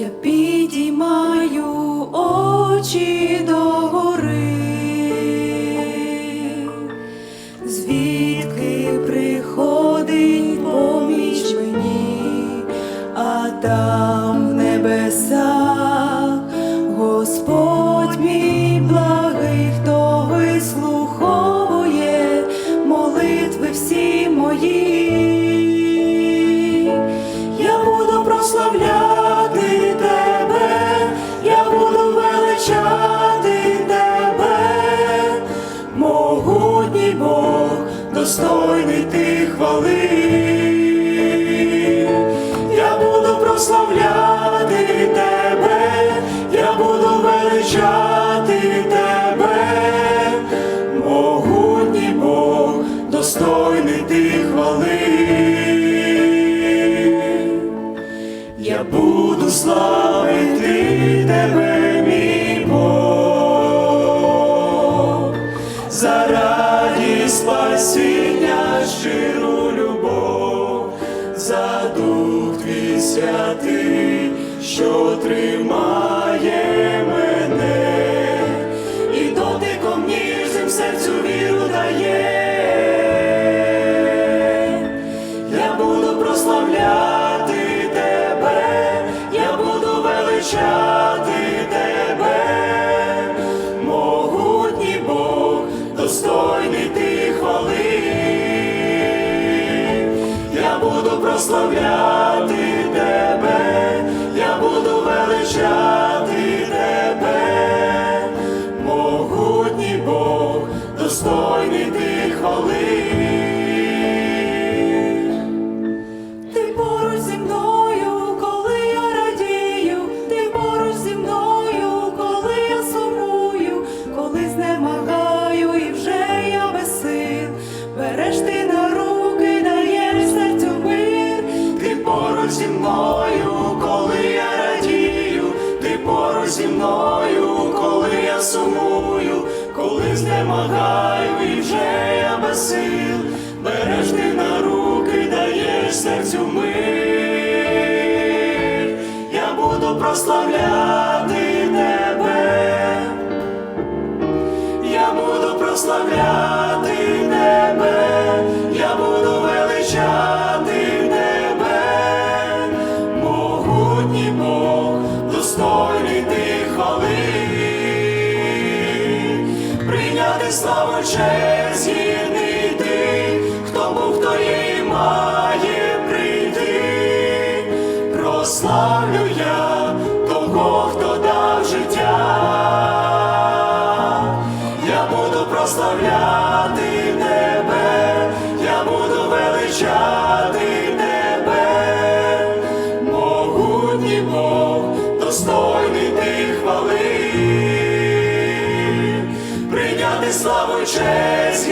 Я підіймаю очі до гори, звідки могутній Бог, достойний ти хвали. Я буду прославляти тебе, я буду величати тебе, могутній Бог, достойний ти хвали. Я буду славити тебе, за спасіння, щиру любов, за дух твій святий, що тримає мене, і дотиком ніжним серцю віру дає. Буду прославляти поруч зі мною, коли я радію, ти поруч зі мною, коли я сумую, коли знемагаю і вже я без сил, береш ти на руки, даєш серцю мир, я буду прославляти тебе, я буду прославляти славу честь гідний ти, хто був, хто є і має прийти, прославлю я того, хто дав життя, я буду прославляти. славу честь